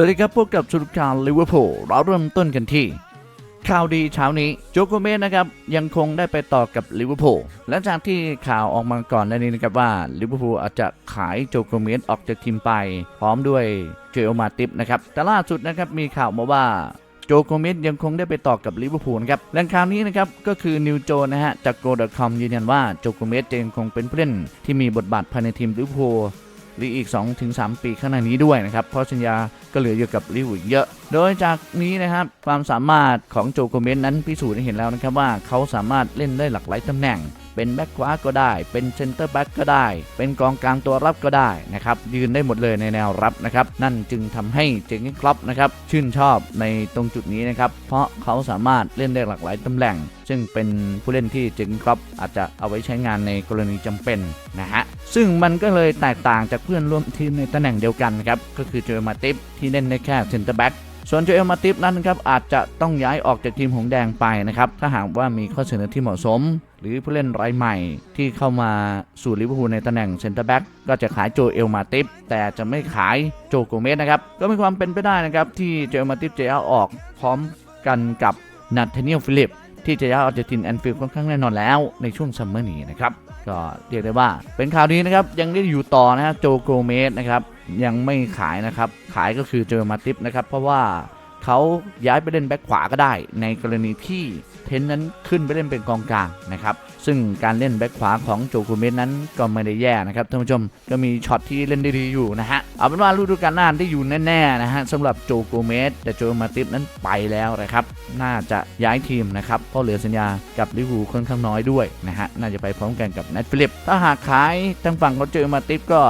วัสดีครับพบกับสุดการลิเวอร์พูลเราเริ่มต้นกันที่ ข่าวดีเช้านี้โจโกเมสนะครับยังคงได้ไปต่อกับลิเวอร์พูลและจากที่ข่าวออกมาก่อนหน้านี้นะครับว่าลิเวอร์พูลอาจจะขายโจโกเมสออกจากทีมไป พร้อมด้วยเจโอมาติฟนะครับแต่ล่าสุดนะครับมีข่าวมาว่าโจโกเมสยังคงได้ไปต่อกับลิเวอร์พูลครับแหล่งข่าวนี้นะครับก็คือนิวโจนะฮะจาก go.com ยืนยันว่าโจโกเมสจะยังคงเป็นผู้เล่นที่มีบทบาทภายในทีมลิเวอร์พูล หรืออีก 2-3 ปีข้างหน้านี้ด้วยนะครับ เพราะสัญญาก็เหลืออยู่กับลิเวอร์พูลอีกเยอะ โดยจากนี้นะครับความสามารถของโจโกเมสนั้นพิสูจน์ให้เห็นแล้วนะครับว่าเขาสามารถเล่นได้หลากหลายตำแหน่งเป็นแบ็คขวาก็ได้ เป็นเซนเตอร์แบ็กก็ได้ เป็นกองกลางตัวรับก็ได้นะครับ ยืนได้หมดเลยในแนวรับนะครับ นั่นจึงทำให้เจงครอปนะครับ ชื่นชอบในตรงจุดนี้นะครับ เพราะเขาสามารถเล่นได้หลากหลายตำแหน่ง ซึ่งเป็นผู้เล่นที่เจงครอปอาจจะเอาไว้ใช้งานในกรณีจำเป็นนะฮะ ซึ่งมันก็เลยแตกต่างจากเพื่อนร่วมทีมในตำแหน่งเดียวกันครับ ก็คือโจเอลมาติฟที่เล่นได้แค่เซนเตอร์แบ็กส่วนโจเอลมาติฟนั้นครับอาจจะต้องย้ายออกจากทีมหงแดงไปนะครับถ้าหากว่ามีข้อเสนอที่เหมาะสม หรือผู้เล่นรายใหม่ที่เข้ามาสู่ลิเวอร์พูลในตำแหน่งเซนเตอร์แบ็กก็จะขายโจเอลมาติฟแต่จะไม่ขายโจโกเมสนะครับก็มีความเป็นไปได้นะครับที่โจเอลมาติฟจะย้ายออกพร้อมกันกับนัทเทเนียลฟิลิปที่จะย้ายออกจากทีมแอนฟิลด์ค่อนข้างแน่นอนแล้วในช่วงซัมเมอร์นี้นะครับ ก็เรียกได้ว่า เป็นข่าวดีนะครับยังได้อยู่ต่อนะฮะโจโกเมสนะครับยังไม่ขายนะครับขายก็คือเจอมาติฟนะครับเพราะว่า เขาย้ายไปเล่นแบ็คขวาก็ได้ ในกรณีที่เทนนั้นขึ้นไปเล่นเป็นกองกลางนะครับ ซึ่งการเล่นแบ็คขวาของโจโกเมสนั้นก็ไม่ได้แย่นะครับท่านผู้ชมก็มีช็อตที่เล่นได้ดีอยู่นะฮะ เอาเป็นว่าฤดูกาลหน้าได้อยู่แน่ๆนะฮะสำหรับโจโกเมสแต่โจมาติฟนั้นไปแล้วนะครับ น่าจะย้ายทีมนะครับเพราะเหลือสัญญากับลิเวอร์พูลค่อนข้างน้อยด้วยนะฮะน่าจะไปพร้อมกันกับเนทฟิลิป ถ้าหากขายทางฝั่งของโจมาติฟก็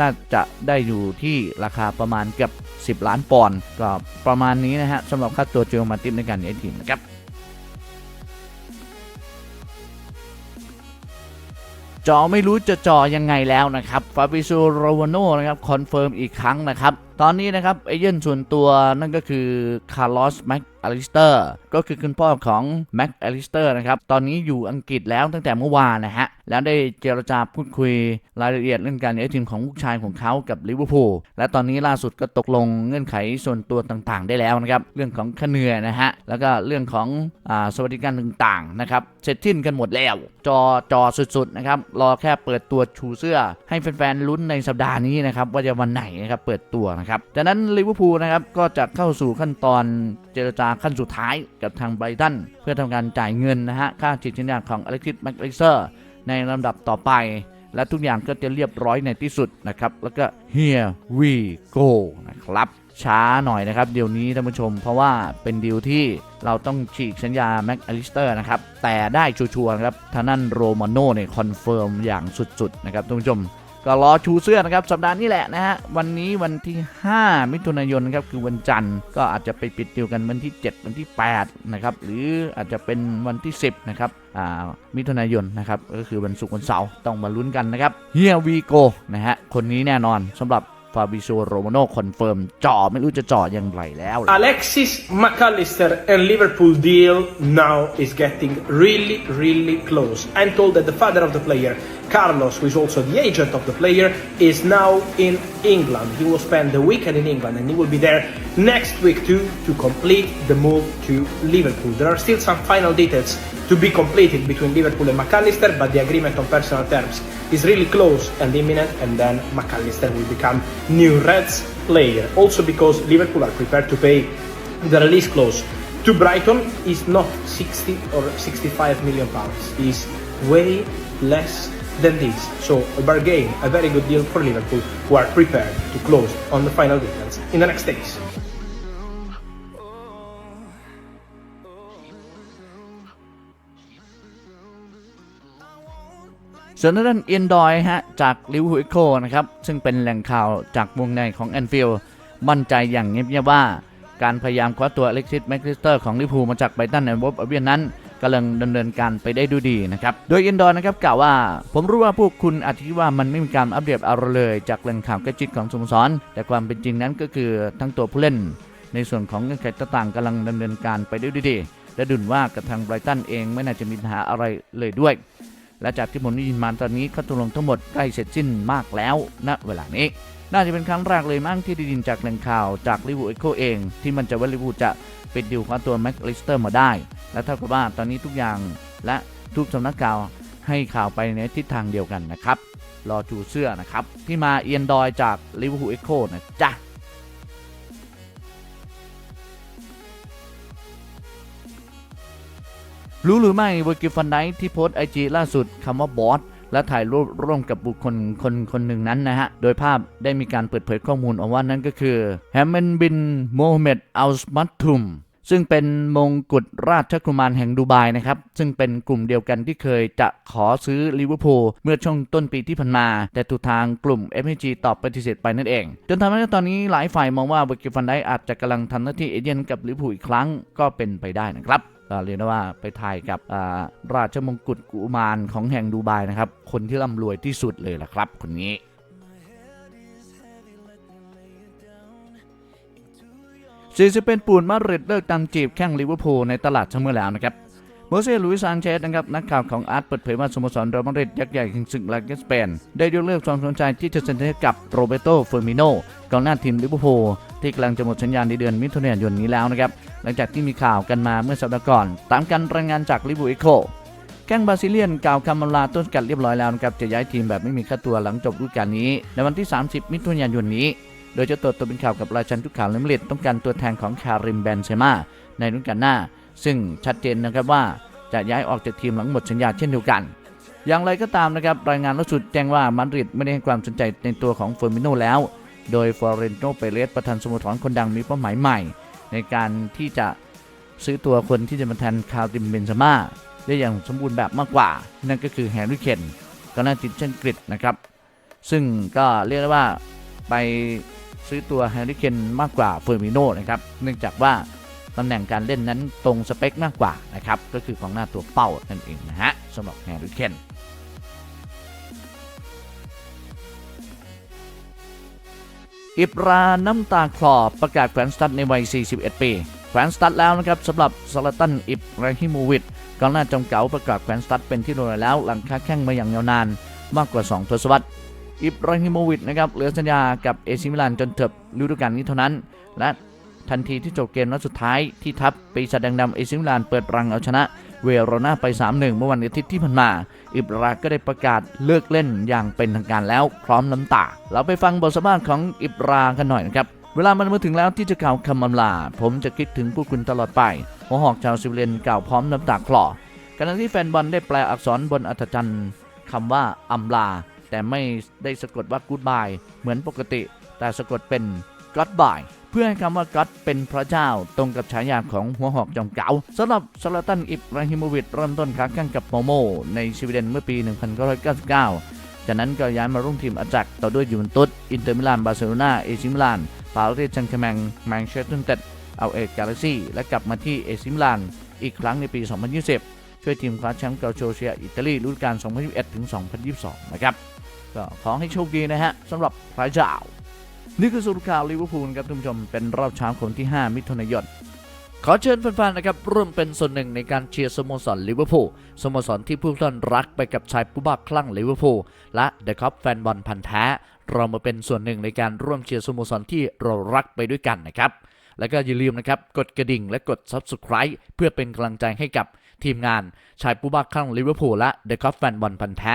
น่าจะได้อยู่ที่ราคาประมาณเกือบ 10 ล้านปอนด์ก็ประมาณนี้นะฮะสำหรับค่าตัวโจมาติฟในการย้ายทีมนะครับจอไม่รู้จะจอยังไงแล้วนะครับ ฟาบิโซโรวาโนนะครับ คอนเฟิร์มอีกครั้งนะครับตอนนี้นะครับเอเย่นส่วนตัวนั่นก็คือคาร์ลอสแม็กอลิสเตอร์ก็คือคุณพ่อของแม็กอลิสเตอร์นะครับ ตอนนี้อยู่อังกฤษแล้วตั้งแต่เมื่อวานนะฮะ แล้วได้เจรจาพูดคุยรายละเอียดเรื่องการย้ายทีมของลูกชายของเขากับลิเวอร์พูลและตอนนี้ล่าสุดก็ตกลงเงื่อนไขส่วนตัวต่างๆ ได้แล้วนะครับ เรื่องของค่าเหนื่อยนะฮะ แล้วก็เรื่องของอสวัสดิการต่างๆนะครับเสร็จสิ้นกันหมดแล้ว จอจอสุดๆนะครับรอแค่เปิดตัวชูเสื้อ ให้แฟนๆลุ้นในสัปดาห์นี้นะครับว่าจะวันไหนนะครับเปิดตัวนะครับจากนั้นลิเวอร์พูลนะครับก็จะเข้าสู่ขั้นตอนเจรจาขั้นสุดท้ายกับทางไบรตันเพื่อทำการจ่ายเงินนะฮะค่าจิตวิญญาณของอเล็กซิสแม็กลิเซอร์ในลำดับต่อไป และทุกอย่างก็จะเรียบร้อยในที่สุดนะครับ แล้วก็ here we go นะครับช้าหน่อยนะครับเดี๋ยวนี้ท่านผู้ชม เพราะว่าเป็นดีลที่เราต้องฉีกสัญญาแม็กอลิสเตอร์นะครับ แต่ได้ชัวร์ๆนครับท่านั้นโรมาโน่เนี่ยคอนเฟิร์มอย่างสุดๆนะครับท่านผู้ชม ก็รอชูเสื้อนะครับสัปดาห์นี้แหละนะฮะวันนี้วันที่ 5 มิถุนายนนะครับคือวันจันทร์ก็อาจจะไปปิดดีลกันวันที่ 7 วันที่8นะครับหรืออาจจะเป็นวันที่ 10นะครับอ่ามิถุนายนนะครับก็คือวันศุกร์วันเสาร์ต้องมาลุ้นกันนะครับเฮียวีโกนะฮะคนนี้แน่นอนสำหรับ ฟาบิโซโรมาโนคอนเฟิร์มจ่อไม่รู้จะจ่ออย่างไรแล้ว Alexis McAllister and Liverpool deal now is getting really, really close. I'm told that the father of the player, Carlos, who is also the agent of the player, is now in England. He will spend the weekend in England and he will be there next week too to complete the move to Liverpool. There are still some final details to be completed between Liverpool and McAllister, but the agreement on personal terms is really close and imminent, and then McAllister will become new Reds player. Also because Liverpool are prepared to pay the release clause to Brighton is not 60 or 65 million pounds. Is way less than this. So a bargain, a very good deal for Liverpool, who are prepared to close on the final details in the next days. ส่วนด้านเอ็นดอยฮะจากลิวอร์พูลโคนะครับซึ่งเป็นแหล่งข่าวจากวงในของแอนฟิลด์มั่นใจอย่างเงียบๆว่า การพยายามคว้าตัวเล็กซิสแมคลิสเตอร์ของลิเวอร์พูลมาจากไบรตันแอนด์วอฟอเบียนนั้นกำลังดำเนินการไปได้ด้วยดีนะครับ โดยเอ็นดอยนะครับกล่าวว่า ผมรู้ว่าพวกคุณอาจคิดว่ามันไม่มีการอัปเดตอะไรเลย จากแหล่งข่าวใกล้ชิดของสโมสร แต่ความเป็นจริงนั้นก็คือทั้งตัวผู้เล่น ในส่วนของเงื่อนไขต่างๆกำลังดำเนินการไปได้ด้วยดีและดุนว่ากับทางไบรตันเองไม่น่าจะมีปัญหาอะไรเลยด้วย และจากที่ผมได้ยินมาตอนนี้ข้อตกลงทั้งหมดใกล้เสร็จสิ้นมากแล้วณเวลานี้ น่าจะเป็นครั้งแรกเลยมั้งที่ได้ยินจากแหล่งข่าวจากลิวูเอ็กโคเอง ที่มันจะว่าลิวูจะเป็นดิวคว้าตัวแม็กลิสเตอร์มาได้ และเท่ากับว่าตอนนี้ทุกอย่างและทุกสำนักข่าวให้ข่าวไปในทิศทางเดียวกันนะครับ รอจูเสื้อนะครับ ที่มาเอียนดอยจากลิเวอร์พูลเอ็กโคนะจ๊ะ รู้หรือไม่เวอร์กิฟันไดที่โพสไอจีล่าสุดคำว่าบอสและถ่ายรูปร่วมกับบุคคลคนคนหนึ่งนั้นนะฮะ โดยภาพได้มีการเปิดเผยข้อมูลออกว่านั่นก็คือแฮมเมนบินโมฮัมเหม็ดอัลสมัตทุมซึ่งเป็นมงกุฎราชกุมารแห่งดูไบนะครับ ซึ่งเป็นกลุ่มเดียวกันที่เคยจะขอซื้อลิเวอร์พูลเมื่อช่วงต้นปีที่ผ่านมา แต่ถูกทางกลุ่ม f อ g ตอบปฏิเสธไปนั่นเอง จนทำให้ตอนนี้หลายฝ่ายมองว่าเวอร์กิฟันไดอาจจะกำลังทำหน้าที่เอเจนต์กับลิเวอร์พูลอีกครั้งก็เป็นไปได้นะครับ เรียกได้ว่าไปถ่ายกับอ่าราชมงกุฎกุมารของแห่งดูไบนะครับ คนที่ร่ำรวยที่สุดเลยล่ะครับ คนนี้ซีซิเป็นปูนมาดริดเลิกตามจีบแข้งลิเวอร์พูลในตลาดเสมอแล้วนะครับโมเซ่ลุยซานเชสนะครับนักข่าวของอาร์ตเปิดเผยว่าสโมสรเรอัลมาดริดยักษ์ใหญ่แห่งศึกลาเกสเปน ได้ยกเลิกความสนใจที่จะเซ็นสัญญากับโรเบโตเฟอร์มิโนกองหน้าทีมลิเวอร์พูล ที่กำลังจะหมดสัญญาในเดือนมิถุนายนนี้แล้วนะครับ หลังจากที่มีข่าวกันมาเมื่อสัปดาห์ก่อน ตามการรายงานจากลิเวอร์พูเอโคแข้งบราซิเลียนกล่าวคำอำลาต้นสกัดเรียบร้อยแล้วนะครับจะย้ายทีมแบบไม่มีค่าตัวหลังจบฤดูกาลนี้ ในวันที่ 30 มิถุนายนนี้ โดยเจะตัวตัวเป็นข่าวกับราชันทุกข่าวเลมเลดต้องการตัวแทนของคาริมแบนเซม่าในฤดูกาลหน้า ซึ่งชัดเจนนะครับว่าจะย้ายออกจากทีมหลังหมดสัญญาเช่นเดียวกันอย่างไรก็ตามนะครับรายงานล่าสุดแจ้งว่ามาดริดไม่ได้ให้ความสนใจในตัวของเฟอร์มิโนแล้ว โดยฟลอเรนโนเปเรสประธานสโมสรคนดังมีเป้าหมายใหม่ ในการที่จะซื้อตัวคนที่จะมาแทนคาริมเบนซม่าได้อย่างสมบูรณ์แบบมากกว่า นั่นก็คือแฮร์รี่เคนก็น่าติดเช่นกฤษนะครับ ซึ่งก็เรียกได้ว่าไปซื้อตัวแฮร์รี่เคนมากกว่าเฟอร์มิโนนะครับ เนื่องจากว่าตำแหน่งการเล่นนั้นตรงสเปคมากกว่านะครับ ก็คือกองหน้าตัวเป้านั่นเองนะฮะสำหรับแฮร์รี่เคน อิบราน้ำตาคลอประกาศแขวนสตัดในวัย 41 ปี แขวนสตัดแล้วนะครับสำหรับซาลาตันอิบราฮิโมวิชกองหน้าจอมเก๋าประกาศแขวนสตัดเป็นที่รู้แล้วหลังค้าแข้งมาอย่างยาวนานมากกว่า 2 ทศวรรษอิบราฮิโมวิชนะครับเหลือสัญญากับเอซิมิลานจนเถิบฤดูกาลนี้เท่านั้น และ ทันทีที่จบเกมนัดสุดท้ายที่ทัพปีศาจแดงดำเอซิมิลานเปิดรังเอาชนะเวโรนาไป 3-1 เมื่อวันอาทิตย์ที่ผ่านมา อิบราก็ได้ประกาศเลิกเล่นอย่างเป็นทางการแล้วพร้อมน้ำตา เราไปฟังบทสัมภาษณ์ของอิบรากันหน่อยนะครับ เวลามันมาถึงแล้วที่จะกล่าวคำอำลา ผมจะคิดถึงผู้คุณตลอดไปหัวหอกชาวซิวเลียนกล่าวพร้อมน้ำตาคลอขณะที่แฟนบอลได้แปลอักษรบนอัฐจันทร์คำว่าอำลา แต่ไม่ได้สะกดว่า goodbye เหมือนปกติ แต่สะกดเป็น goodbye เพื่อให้คำว่ากัดเป็นพระเจ้าตรงกับฉายาของหัวหอกจอมเก๋าสำหรับซาลาตันอิบราฮิโมวิชเริ่มต้นค้าแข่งกับโมโม ในสวีเดนเมื่อปี 1999 จากนั้นก็ย้ายมาร่วมทีมอาจักต่อด้วยยูเวนตุสอินเตอร์มิลานบาร์เซโลนาเอซิมิลานปารีสแซงต์แชร์แมงแมนเชสเตอร์ยูไนเต็ดเอาเอกกาแล็กซี่และกลับมาที่เอซิมิลานอีกครั้งในปี 2020 ช่วยทีมคว้าแชมป์เกาโชเชียอิตาลีฤดูกาล 2021 ถึง 2022 นะครับ ก็ขอให้โชคดีนะฮะสำหรับพระเจ้า นี่คือสรุปข่าวลิเวอร์พูลครับท่านผู้ชมเป็นรอบเช้าของวันที่ 5 มิถุนายนขอเชิญแฟนๆนะครับร่วมเป็นส่วนหนึ่งในการเชียร์สโมสรลิเวอร์พูลสโมสรที่ผู้ท่านรักไปกับชายผู้บ้าคลั่งลิเวอร์พูลและเดอะคัพแฟนบอลพันธ์แท้ เรามาเป็นส่วนหนึ่งในการร่วมเชียร์สโมสรที่เรารักไปด้วยกันนะครับ แล้วก็อย่าลืมนะครับกดกระดิ่งและกด Subscribe เพื่อเป็นกำลังใจให้กับทีมงานชายผู้บ้าคลั่งลิเวอร์พูลและเดอะคัพแฟนบอลพันธ์แท้